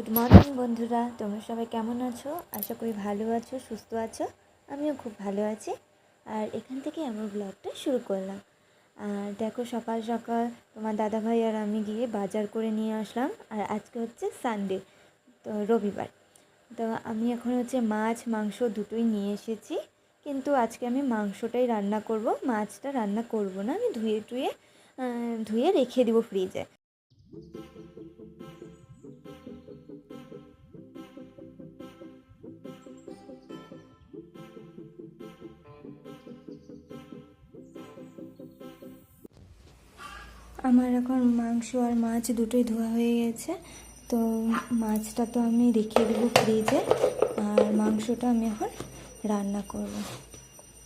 Good morning বন্ধুরা। তোমরা সবাই কেমন আছো? আশা করি ভালো আছো, সুস্থ আছো। আমিও খুব ভালো আছি। আর এখান থেকে আমার ব্লগটা শুরু করলাম। আর দেখো, সকাল সকাল তোমার দাদাভাই আর আমি গিয়ে বাজার করে নিয়ে আসলাম। আর আজকে হচ্ছে সানডে তো রবিবার। তো আমি এখন হচ্ছে মাছ, মাংস দুটোই নিয়ে এসেছি। কিন্তু আজকে আমি মাংসটাই রান্না করব। মাছটা রান্না করব না, আমি ধুয়ে টুয়ে ধুয়ে রেখে দেবো ফ্রিজে আমার এখন মাংস আর মাছ দুটোই ধোয়া হয়ে গেছে। তো মাছটা তো আমি রেখে দেবো ফ্রিজে আর মাংসটা আমি এখন রান্না করব।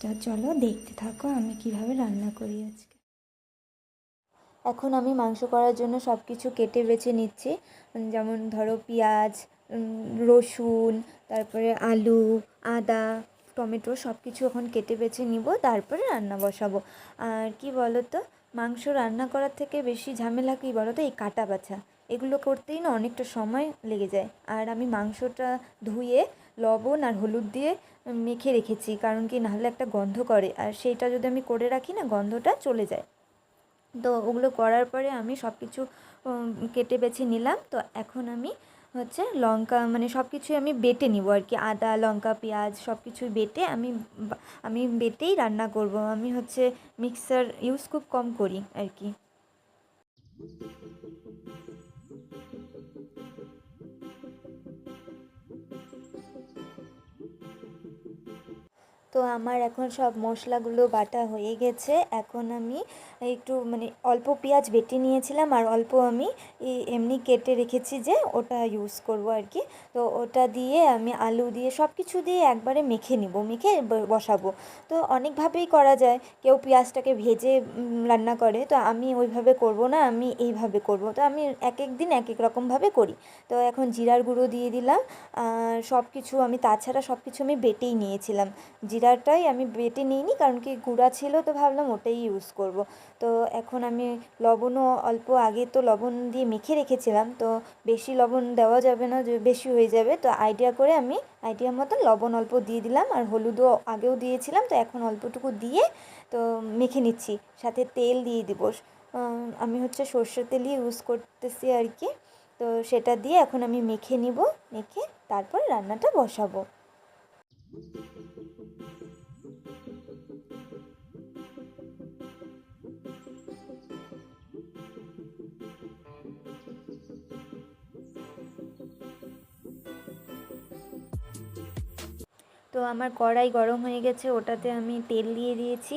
তো চলো দেখতে থাকো আমি কীভাবে রান্না করি আজকে। এখন আমি মাংস করার জন্য সব কিছু কেটে বেছে নিচ্ছি। যেমন ধরো পেঁয়াজ রসুন, তারপরে আলু, আদা, টমেটো সব কিছু এখন কেটে বেছে নিব, তারপরে রান্না বসাবো। আর কি বলো তো মাংস রান্না করার থেকে বেশি ঝামেলা কী বলো তো এই কাটা বাছা। এগুলো করতেই না অনেকটা সময় লেগে যায়। আর আমি মাংসটা ধুয়ে, লবণ আর হলুদ দিয়ে মেখে রেখেছি, কারণ কি নাহলে একটা গন্ধ করে। আর সেইটা যদি আমি করে রাখি না, গন্ধটা চলে যায়। তো ওগুলো করার পরে আমি সব কিছু কেটে বেছে নিলাম। তো এখন আমি হচ্ছে লঙ্কা মানে সব কিছুই আমি বেটে নিব আর কি। আদা, লঙ্কা, পেঁয়াজ সব কিছুই বেটে আমি আমি বেটেই রান্না করব। আমি হচ্ছে মিক্সার ইউজ খুব কম করি আর কি। তো আমার এখন সব মশলাগুলো বাটা হয়ে গেছে। এখন আমি একটু মানে অল্প পেঁয়াজ বেটে নিয়েছিলাম আর অল্প আমি এমনি কেটে রেখেছি যে ওটা ইউজ করব আর কি তো ওটা দিয়ে আমি আলু দিয়ে সব কিছু দিয়ে একবারে মেখে নিব, মেখে বসাবো। তো অনেকভাবেই করা যায়। কেউ পেঁয়াজটাকে ভেজে রান্না করে, তো আমি ওইভাবে করব না, আমি এইভাবে করব। তো আমি এক এক দিন এক এক রকমভাবে করি। তো এখন জিরার গুঁড়ো দিয়ে দিলাম। সব কিছু আমি তাছাড়া সব কিছু আমি বেটেই নিয়েছিলাম। জিরাটাই আমি বেটে নিইনি, কারণ কি গুঁড়া ছিল তো ভাবলাম ওটাই ইউজ করব। তো এখন আমি লবণও অল্প আগে তো লবণ দিয়ে মেখে রেখেছিলাম, তো বেশি লবণ দেওয়া যাবে না বেশি হয়ে যাবে। তো আইডিয়া করে আমি আইডিয়া মতন লবণ অল্প দিয়ে দিলাম আর হলুদও আগেও দিয়েছিলাম, তো এখন অল্পটুকু দিয়ে তো মেখে নিচ্ছি। সাথে তেল দিয়ে দিব। আমি হচ্ছে সর্ষের তেলই ইউজ করতেছি আর কি। তো সেটা দিয়ে এখন আমি মেখে নিব, মেখে তারপর রান্নাটা বসাবো। তো আমার কড়াই গরম হয়ে গেছে, ওটাতে আমি তেল দিয়ে দিয়েছি।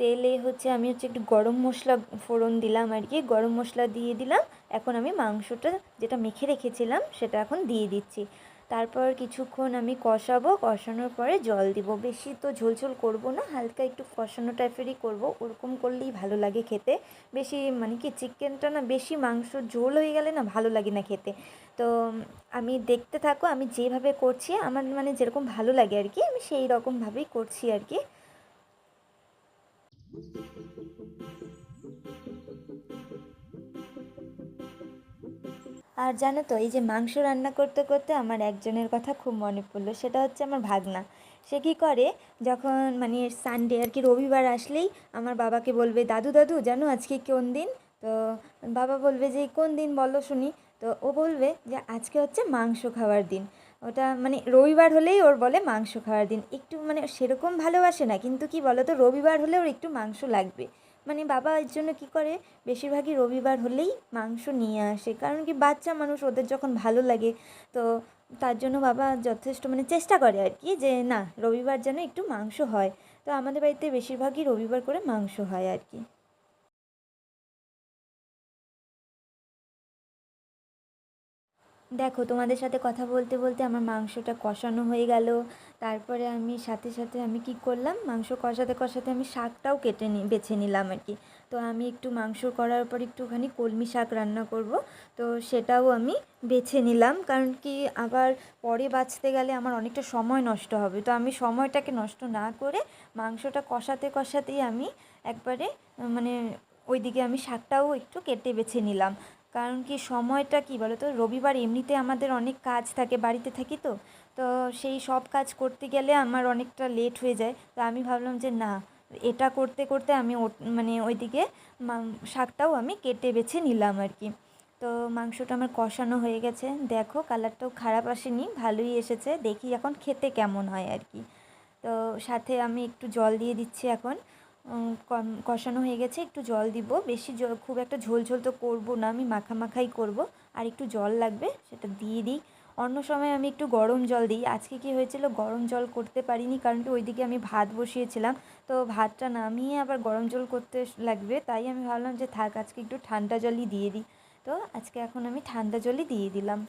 তেলে হচ্ছে আমি হচ্ছে একটু গরম মশলা ফোড়ন দিলাম আর কি, গরম মশলা দিয়ে দিলাম। এখন আমি মাংসটা যেটা মেখে রেখেছিলাম, সেটা এখন দিয়ে দিচ্ছি। তারপর কিছুক্ষণ আমি কষাবো, কষানোর পরে জল দিব। বেশি তো ঝোলঝোল করব না, হালকা একটু কষানো টাইপেরই করব। ওরকম করলেই ভালো লাগে খেতে। বেশি মানে কি চিকেনটা না বেশি মাংস ঝোল হয়ে গেলে না ভালো লাগে না খেতে। তো আমি দেখতে থাকো, আমি যেভাবে করছি, আমার মানে যেরকম ভালো লাগে আর কি, আমি সেই রকমভাবেই করছি আর কি। আর জানো তো, এই যে মাংস রান্না করতে করতে আমার একজনের কথা খুব মনে পড়ল, সেটা হচ্ছে আমার ভাগনা। সে কী করে, যখন মানে সানডে আর কি রবিবার আসলেই আমার বাবাকে বলবে, দাদু দাদু, জানো আজকে কোন দিন? তো বাবা বলবে যে, কোন দিন বলো শুনি। তো ও বলবে যে, আজকে হচ্ছে মাংস খাওয়ার দিন। ওটা মানে রবিবার হলেই ওর বলে মাংস খাওয়ার দিন। একটু মানে সেরকম ভালোবাসে না, কিন্তু কি বলো তো রবিবার হলে ওর একটু মাংস লাগবে। মানে বাবা এর জন্য কি করে? বেশিরভাগই রবিবার হলেই মাংস নিয়ে আসে। কারণ কি বাচ্চা মানুষ ওদের যখন ভালো লাগে, তো তার জন্য বাবা যথেষ্ট মানে চেষ্টা করে আর কি যে না, রবিবার যেন একটু মাংস হয়। তো আমাদের বাড়িতে বেশিরভাগই রবিবার করে মাংস হয় আর কি। দেখো, তোমাদের সাথে কথা বলতে বলতে আমার মাংসটা কষানো হয়ে গেল। তারপরে আমি সাথে সাথে আমি কি করলাম? মাংস কষাতে কষাতে আমি শাকটাও কেটে নি, বেছে নিলাম আর কি। তো আমি একটু মাংস করার পর একটুখানি কলমি শাক রান্না করব। তো সেটাও আমি বেছে নিলাম। কারণ কি, আবার পরে বাঁচতে গেলে আমার অনেকটা সময় নষ্ট হবে। তো আমি সময়টাকে নষ্ট না করে মাংসটা কষাতে, কষাতেই আমি একবারে মানে ওইদিকে আমি শাকটাও একটু কেটে বেছে নিলাম। কারণ কি সময়টা কি বলো তো রবিবার এমনিতে আমাদের অনেক কাজ থাকে, বাড়িতে থাকি তো। তো সেই সব কাজ করতে গেলে আমার অনেকটা লেট হয়ে যায়। তো আমি ভাবলাম যে না, এটা করতে করতে আমি মানে ওইদিকে শাকটাও আমি কেটে বেছে নিলাম আর কি। তো মাংসটা আমার কষানো হয়ে গেছে। দেখো, কালারটাও খারাপ আসেনি, ভালোই এসেছে। দেখি এখন খেতে কেমন হয় আর কি। তো সাথে আমি একটু জল দিয়ে দিচ্ছি এখন। কষানো হয়ে গেছে, একটু জল দিব। বেশি জল খুব একটা ঝোল ঝোল তো করব না, আমি মাখা মাখাই করব। আর একটু জল লাগবে, সেটা দিয়ে দিই। অন্য সময় আমি একটু গরম জল দিই। আজকে কি হয়েছিল, গরম জল করতে পারিনি, কারণ কি ওইদিকে আমি ভাত বসিয়েছিলাম। তো ভাতটা নামিয়ে আবার গরম জল করতে লাগবে, তাই আমি ভাবলাম যে থাক, আজকে একটু ঠান্ডা জলই দিয়ে দিই। তো আজকে এখন আমি ঠান্ডা জলই দিয়ে দিলাম।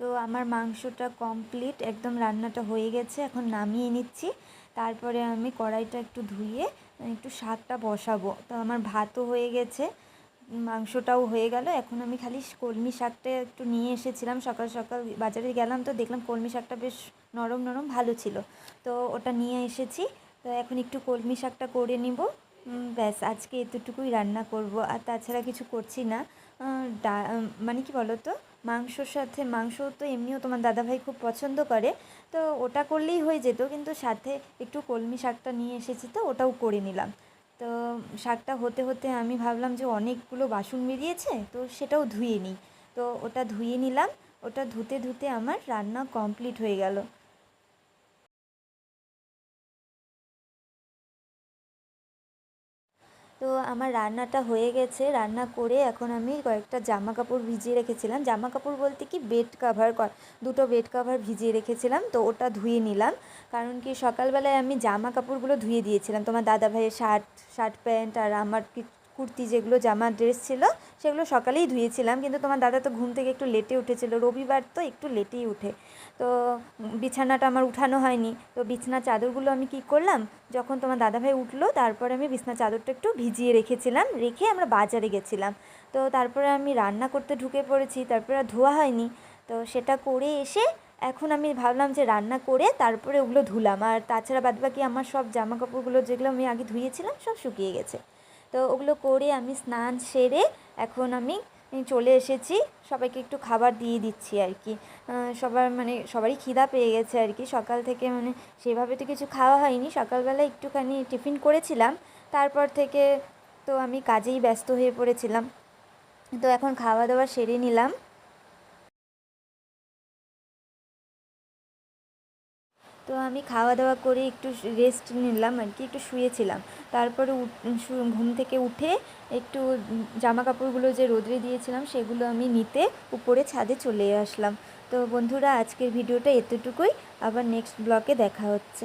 তো আমার মাংসটা কমপ্লিট একদম রান্নাটা হয়ে গেছে, এখন নামিয়ে নিচ্ছি। তারপরে আমি কড়াইটা একটু ধুয়ে, একটু শাকটা বসাবো। তো আমার ভাতও হয়ে গেছে, মাংসটাও হয়ে গেল। এখন আমি খালি কলমি শাকটা একটু নিয়ে এসেছিলাম, সকাল সকাল বাজারে গেলাম তো দেখলাম কলমি শাকটা বেশ নরম নরম ভালো ছিল। তো ওটা নিয়ে এসেছি, তো এখন একটু কলমি শাকটা করে নিব। ব্যাস, আজকে এতটুকুই রান্না করব। আর তাছাড়া কিছু করছি না। মানে কি বলো তো মাংসর সাথে মাংস তো এমনিও তোমার দাদাভাই খুব পছন্দ করে, তো ওটা করলেই হয়ে যেত, কিন্তু সাথে একটু কলমি শাকটা নিয়ে এসেছি তো, ওটাও করে নিলাম। তো শাকটা হতে হতে আমি ভাবলাম যে অনেকগুলো বাসন বেরিয়েছে, তো সেটাও ধুয়ে নিই। তো ওটা ধুয়ে নিলাম, ওটা ধুতে ধুতে আমার রান্না কমপ্লিট হয়ে গেল। তো আমার রান্নাটা হয়ে গেছে। রান্না করে এখন আমি কয়েকটা জামা কাপড় ভিজিয়ে রেখেছিলাম। জামা কাপড় বলতে কি বেড কাভার দুটো বেড কাভার ভিজিয়ে রেখেছিলাম। তো ওটা ধুয়ে নিলাম। কারণ কি সকালবেলায় আমি জামা কাপড়গুলো ধুয়ে দিয়েছিলাম। তোমার দাদাভাইয়ের শার্ট শার্ট প্যান্ট আর আমার কুর্তি যেগুলো, জামা ড্রেস ছিল, সেগুলো সকালেই ধুয়েছিলাম। কিন্তু তোমার দাদা তো ঘুম থেকে একটু লেটে উঠেছিল। রবিবার তো একটু লেটেই উঠে। তো বিছানাটা আমার উঠানো হয়নি। তো বিছানার চাদরগুলো আমি কি করলাম? যখন তোমার দাদাভাই উঠল, তারপরে আমি বিছানার চাদরটা একটু ভিজিয়ে রেখেছিলাম। রেখে আমরা বাজারে গেছিলাম। তো তারপরে আমি রান্না করতে ঢুকে পড়েছি। তারপরে ধোয়া হয়নি। তো সেটা করে এসে এখন আমি ভাবলাম যে রান্না করে তারপরে ওগুলো ধুলাম। আর তাছাড়া বাদবাকি আমার সব জামা কাপড়গুলো যেগুলো আমি আগে ধুয়েছিলাম, সব শুকিয়ে গেছে। তো ওগুলো করে আমি স্নান সেরে এখন আমি চলে এসেছি। সবাইকে একটু খাবার দিয়ে দিচ্ছি আর কি। সবার মানে সবারই খিদা পেয়ে গেছে আর কি। সকাল থেকে মানে সেভাবে তো কিছু খাওয়া হয়নি। সকালবেলা একটুখানি টিফিন করেছিলাম। তারপর থেকে তো আমি কাজেই ব্যস্ত হয়ে পড়েছিলাম। তো এখন খাওয়া দাওয়া সেরে নিলাম। তো আমি খাওয়া দাওয়া করে একটু রেস্ট নিলাম আর কি, একটু শুয়েছিলাম। তারপরে ঘুম থেকে উঠে একটু জামা কাপড়গুলো যে রোদরে দিয়েছিলাম সেগুলো আমি নিতে উপরে ছাদে চলে আসলাম। তো বন্ধুরা, আজকের ভিডিওটা এতটুকুই। আবার নেক্সট ব্লকে দেখা হচ্ছে।